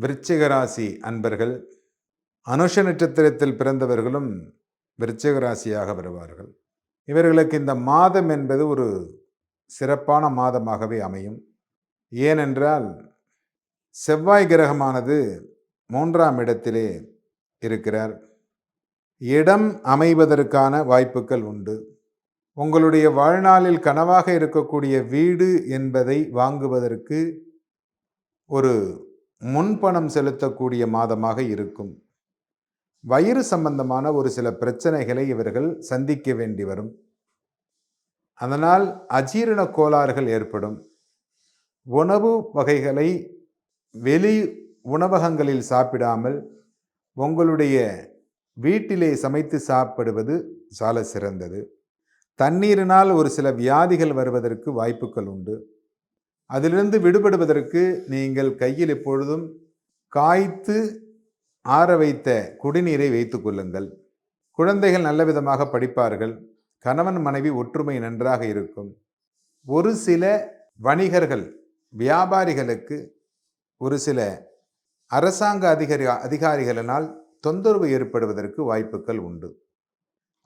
விருச்சிகராசி அன்பர்கள் அனுஷ நட்சத்திரத்தில் பிறந்தவர்களும் விருச்சிகராசியாக வருவார்கள். இவர்களுக்கு இந்த மாதம் என்பது ஒரு சிறப்பான மாதமாகவே அமையும். ஏனென்றால் செவ்வாய் கிரகமானது மூன்றாம் இடத்திலே இருக்கிறார். இடம் அமைவதற்கான வாய்ப்புகள் உண்டு. உங்களுடைய வாழ்நாளில் கனவாக இருக்கக்கூடிய வீடு என்பதை வாங்குவதற்கு ஒரு முன்பணம் செலுத்தக்கூடிய மாதமாக இருக்கும். வயிறு சம்பந்தமான ஒரு சில பிரச்சனைகளை இவர்கள் சந்திக்க வேண்டி வரும். அதனால் அஜீரண கோளாறுகள் ஏற்படும். உணவு வகைகளை வெளி உணவகங்களில் சாப்பிடாமல் உங்களுடைய வீட்டிலே சமைத்து சாப்பிடுவது சால சிறந்தது. தண்ணீரினால் ஒரு சில வியாதிகள் வருவதற்கு வாய்ப்புகள் உண்டு. அதிலிருந்து விடுபடுவதற்கு நீங்கள் கையில் எப்பொழுதும் காய்த்து ஆற வைத்த குடிநீரை வைத்துக் கொள்ளுங்கள். குழந்தைகள் நல்ல விதமாக படிப்பார்கள். கணவன் மனைவி ஒற்றுமை நன்றாக இருக்கும். ஒரு சில வணிகர்கள் வியாபாரிகளுக்கு ஒரு சில அரசாங்க அதிகாரி அதிகாரிகளினால் தொந்தரவு ஏற்படுவதற்கு வாய்ப்புகள் உண்டு.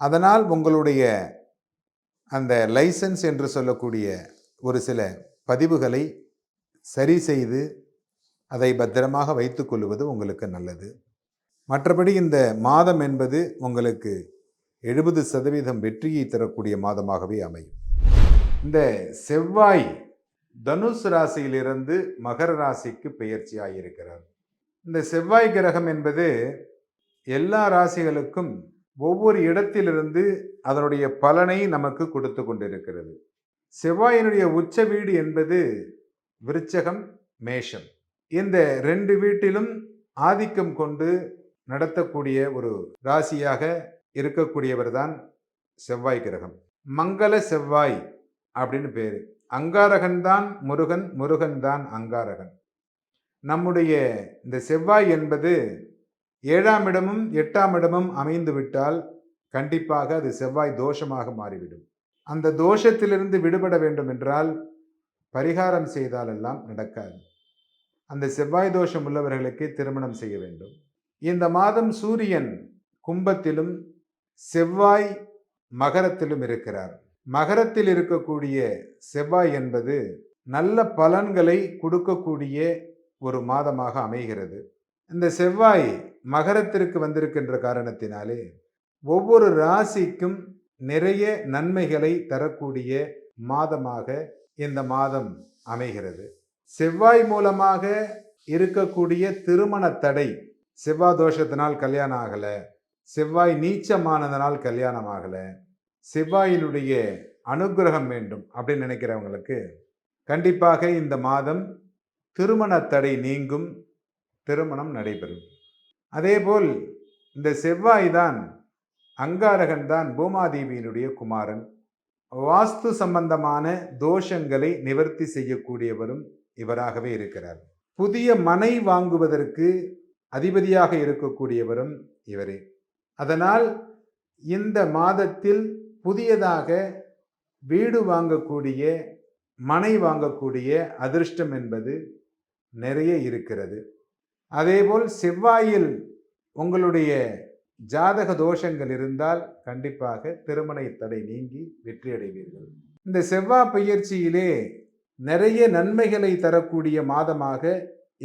அதனால் உங்களுடைய அந்த லைசன்ஸ் என்று சொல்லக்கூடிய ஒரு சில பதிவுகளை சரி செய்து அதை பத்திரமாக வைத்துக்கொள்வது உங்களுக்கு நல்லது. மற்றபடி இந்த மாதம் என்பது உங்களுக்கு எழுபது சதவீதம் வெற்றியை தரக்கூடிய மாதமாகவே அமையும். இந்த செவ்வாய் தனுஷ் ராசியிலிருந்து மகர ராசிக்கு பெயர்ச்சியாகியிருக்கிறார் இந்த செவ்வாய் கிரகம் என்பது எல்லா ராசிகளுக்கும் ஒவ்வொரு இடத்திலிருந்து அதனுடைய பலனை நமக்கு கொடுத்து கொண்டிருக்கிறது. செவ்வாயினுடைய உச்ச வீடு என்பது விருச்சகம் மேஷம். இந்த ரெண்டு வீட்டிலும் ஆதிக்கம் கொண்டு நடத்தக்கூடிய ஒரு ராசியாக இருக்கக்கூடியவர் தான் செவ்வாய் கிரகம். மங்கள செவ்வாய் அப்படின்னு பேர். அங்காரகன் தான் முருகன் முருகன் தான் அங்காரகன். நம்முடைய இந்த செவ்வாய் என்பது ஏழாம் இடமும் எட்டாம் இடமும் அமைந்து விட்டால் கண்டிப்பாக அது செவ்வாய் தோஷமாக மாறிவிடும். அந்த தோஷத்திலிருந்து விடுபட வேண்டும் என்றால் பரிகாரம் செய்தாலெல்லாம் நடக்காது. அந்த செவ்வாய் தோஷம் உள்ளவர்களுக்கு திருமணம் செய்ய வேண்டும். இந்த மாதம் சூரியன் கும்பத்திலும் செவ்வாய் மகரத்திலும் இருக்கிறார். மகரத்தில் இருக்கக்கூடிய செவ்வாய் என்பது நல்ல பலன்களை கொடுக்கக்கூடிய ஒரு மாதமாக அமைகிறது. இந்த செவ்வாய் மகரத்திற்கு வந்திருக்கின்ற காரணத்தினாலே ஒவ்வொரு ராசிக்கும் நிறைய நன்மைகளை தரக்கூடிய மாதமாக இந்த மாதம் அமைகிறது. செவ்வாய் மூலமாக இருக்கக்கூடிய திருமண தடை செவ்வாய் தோஷத்தினால் கல்யாணம் ஆகலை. செவ்வாய் நீச்சமானதனால் கல்யாணம் ஆகலை. செவ்வாயினுடைய அனுகிரகம் வேண்டும் அப்படின்னு நினைக்கிறவங்களுக்கு கண்டிப்பாக இந்த மாதம் திருமண தடை நீங்கும் திருமணம் நடைபெறும். அதேபோல் இந்த செவ்வாய் தான் அங்காரகன் தான் பூமாதேவியினுடைய குமாரன். வாஸ்து சம்பந்தமான தோஷங்களை நிவர்த்தி செய்யக்கூடியவரும் இவராகவே இருக்கிறார். புதிய மனை வாங்குவதற்கு அதிபதியாக இருக்கக்கூடியவரும் இவரே. அதனால் இந்த மாதத்தில் புதியதாக வீடு வாங்கக்கூடிய மனை வாங்கக்கூடிய அதிர்ஷ்டம் என்பது நிறைய இருக்கிறது. அதேபோல் செவ்வாயில் உங்களுடைய ஜாதக தோஷங்கள் இருந்தால் கண்டிப்பாக திருமண தடை நீங்கி வெற்றி அடைவீர்கள். இந்த செவ்வாய் பயிற்சியிலே நிறைய நன்மைகளை தரக்கூடிய மாதமாக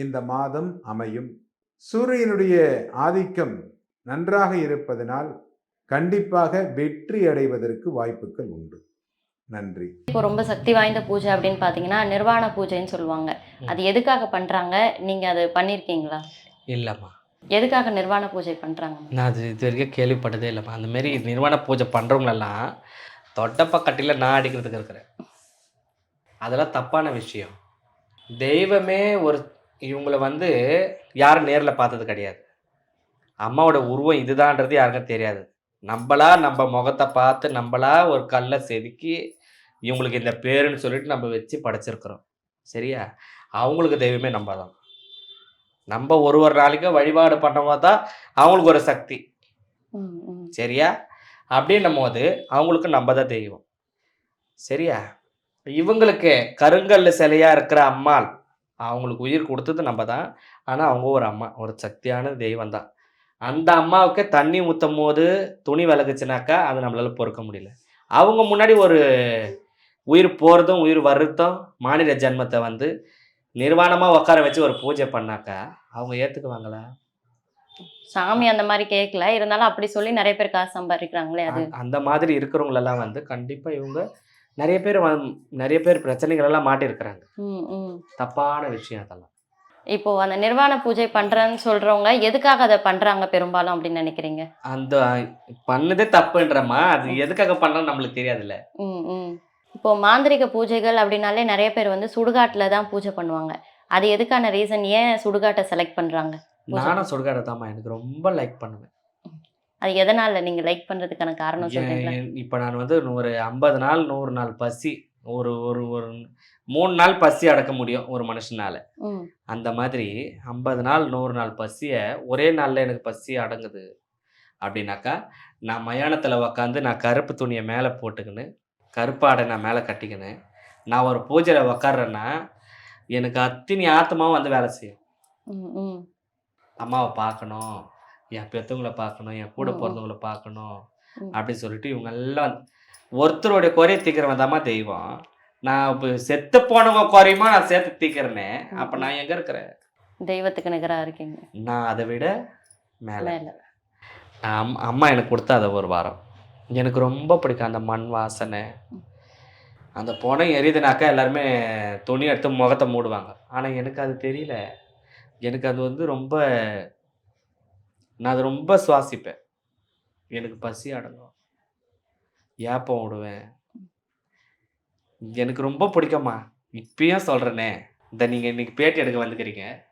இந்த மாதம் அமையும். சூரியனுடைய ஆதிக்கம் நன்றாக இருப்பதனால் கண்டிப்பாக வெற்றி அடைவதற்கு வாய்ப்புகள் உண்டு. நன்றி. இப்போ ரொம்ப சக்தி வாய்ந்த பூஜை அப்படின்னு பார்த்தீங்கன்னா நிர்வாண பூஜைன்னு சொல்லுவாங்க. அது எதுக்காக பண்ணுறாங்க நீங்கள் அது பண்ணியிருக்கீங்களா இல்லைம்மா. எதுக்காக நிர்வாண பூஜை பண்ணுறாங்க நான் அது இது வரைக்கும் கேள்விப்பட்டதே இல்லைம்மா. அந்த மாரி நிர்வாண பூஜை பண்ணுறவங்களெல்லாம் தொட்டப்பக்கட்டியில் நான் அடிக்கிறதுக்கு இருக்கிறேன். அதெல்லாம் தப்பான விஷயம். தெய்வமே ஒரு இவங்களை வந்து யாரும் நேரில் பார்த்தது கிடையாது. அம்மாவோட உருவம் இதுதான்றது யாருக்கும் தெரியாது. நம்மளா நம்ம முகத்தை பார்த்து நம்மளா ஒரு கல்லை செதுக்கி இவங்களுக்கு இந்த பேருன்னு சொல்லிட்டு நம்ம வச்சு படைச்சிருக்கிறோம். சரியா? அவங்களுக்கு தெய்வமே நம்ம தான். நம்ம ஒரு ஒரு நாளைக்கும் வழிபாடு பண்ணும்போது தான் அவங்களுக்கு ஒரு சக்தி. சரியா? அப்படின்னும் போது அவங்களுக்கு நம்ம தான் தெய்வம். சரியா? இவங்களுக்கு கருங்கல் சிலையா இருக்கிற அம்மாள் அவங்களுக்கு உயிர் கொடுத்தது நம்ம தான். ஆனால் அவங்க ஒரு அம்மா ஒரு சக்தியான தெய்வம் தான். அந்த அம்மாவுக்கு தண்ணி ஊற்றும் போது துணி விளக்குச்சுனாக்கா அது நம்மளால பொறுக்க முடியல. அவங்க முன்னாடி ஒரு உயிர் போகிறதும் உயிர் வர்றதும் மாநில ஜென்மத்தை வந்து நிர்வாணமாக உட்கார வச்சு ஒரு பூஜை பண்ணாக்கா அவங்க ஏற்றுக்குவாங்களா சாமி அந்த மாதிரி கேட்கல இருந்தாலும் அப்படி சொல்லி நிறைய பேர் காசு சம்பாதிக்கிறாங்களே அது. அந்த மாதிரி இருக்கிறவங்களெல்லாம் வந்து கண்டிப்பாக இவங்க நிறைய பேர் நிறைய பேர் பிரச்சனைகள் எல்லாம் மாட்டியிருக்கிறாங்க ம் ம். தப்பான விஷயம் அதெல்லாம். இப்போ அந்த நிர்வாண பூஜை பண்றேன்னு சொல்றவங்க எதுக்காக அதை பண்றாங்க பெரும்பாலும் அப்படின்னு நினைக்கிறீங்க? அந்த பண்ணதே தப்புன்றமா அது எதுக்காக பண்ணுறோன்னு நம்மளுக்கு தெரியாதுல்ல. ம் ம் இப்போ மாந்திரிக பூஜைகள் அப்படின்னாலே நிறைய பேர் வந்து சுடுகாட்டுல தான் பூஜை பண்ணுவாங்க. அது எதுக்கான ரீசன் ஏன் சுடுகாட்டை செலக்ட் பண்றாங்க? பூஜை. நானும் சுடுகாடு தாம்மா எனக்கு ரொம்ப லைக் பண்ணுவேன். அது எதனால? நீங்க லைக் பண்றதுக்கான காரணம் சொல்றீங்களா? இப்போ நான் வந்து ஒரு ஐம்பது நாள் நூறு நாள் பசி ஒரு ஒரு ஒரு மூணு நாள் பசி அடக்க முடியும் ஒரு மனுஷனால. அந்த மாதிரி ஐம்பது நாள் நூறு நாள் பசியை ஒரே நாளில் எனக்கு பசி அடங்குது. அப்படின்னாக்கா நான் மயானத்தில் உக்காந்து நான் கருப்பு துணியை மேலே போட்டுக்கின்னு கருப்பாடை நான் மேலே கட்டிக்கின்னு. நான் ஒரு பூஜையில் உக்காடுறேன்னா எனக்கு அத்தினி ஆத்மாவும் வந்து வேலை செய்யும். அம்மாவை பார்க்கணும் என் பெற்றவங்கள பார்க்கணும் என் கூட. பிறந்தவங்கள பார்க்கணும். அப்படின்னு சொல்லிட்டு இவங்க எல்லாம் ஒருத்தருடைய குறைய தீக்கிறவன் தாம்மா தெய்வம். நான் இப்போ செத்து போனவங்க குறையுமா நான் சேர்த்து தீக்கிறேனே அப்போ நான் எங்கே இருக்கிறேன்? தெய்வத்துக்கு நிகரா இருக்கீங்க. நான் அதை விட மேலே. மேல. அம் அம்மா எனக்கு கொடுத்த அதை ஒரு வாரம். எனக்கு ரொம்ப பிடிக்கும் அந்த மண் வாசனை. அந்த புனம் எரியுதுனாக்கா எல்லாருமே துணி எடுத்து முகத்தை மூடுவாங்க. ஆனால் எனக்கு அது தெரியல. எனக்கு அது வந்து ரொம்ப நான் அது ரொம்ப சுவாசிப்பேன். எனக்கு பசி அடங்கும். ஏப்பம் விடுவேன். எனக்கு ரொம்ப பிடிக்கும்மா. இப்பயும் சொல்கிறேனே இந்த நீங்கள் இன்னைக்கு பேட்டி எடுக்க வந்துக்கிறீங்க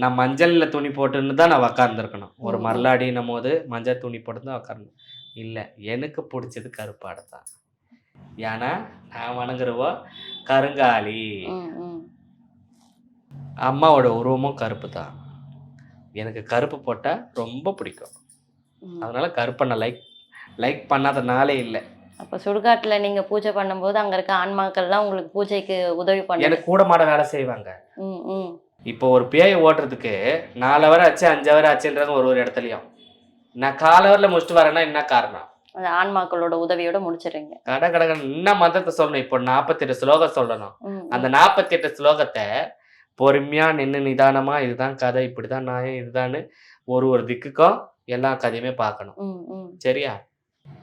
நான் மஞ்சளில் துணி போட்டுன்னு தான் நான் உக்காந்துருக்கணும். ஒரு ம். மரலாடினும் போது மஞ்சள் துணி போட்டு தான் உக்காரணும். இல்லை எனக்கு பிடிச்சது கருப்பாடை தான். ஏன்னா நான் வணங்குறவோ கருங்காலி. அம்மாவோட உருவமும் கருப்பு தான். எனக்கு கருப்பு போட்டால் ரொம்ப பிடிக்கும். அதனால கருப்பை நான் லைக் லைக் பண்ணாத நாளே இல்லை. அப்போ சுடுகாட்டுல நீங்க பூஜை பண்ணும்போது அங்க இருக்க ஆன்மாக்கள்லாம் உங்களுக்கு பூஜைக்கு உதவி பண்ணு எனக்கு கூட மாட வேலை செய்வாங்க. ம் ம். இப்போ ஒரு பேயை ஓட்டுறதுக்கு நாலு ஹவர் ஆச்சு அஞ்சு ஹவர் ஆச்சுன்றாங்க ஒரு ஒரு இடத்துலையும். நான் கால் ஹவரில் முடிச்சுட்டு வரேன்னா என்ன காரணம்? அந்த ஆன்மாக்களோட உதவியோட முடிச்சிடுறீங்க. கட கட கட இன்னும் மந்திரத்தை சொல்லணும்? இப்போ நாற்பத்தெட்டு ஸ்லோகம் சொல்லணும். அந்த நாற்பத்தெட்டு ஸ்லோகத்தை பொறுமையா நின்று நிதானமா இதுதான் கதை இப்படிதான் நியாயம் இதுதான்னு ஒரு ஒரு திக்குக்கும் எல்லா கதையுமே பார்க்கணும். சரியா?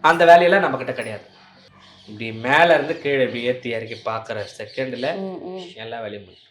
அந்த வேலையெல்லாம் நம்ம கிட்ட கிடையாது. இப்படி மேல இருந்து கீழே இப்படி ஏத்தி இறக்கி பார்க்குற செகண்ட்ல எல்லா வேலையும் முடியும்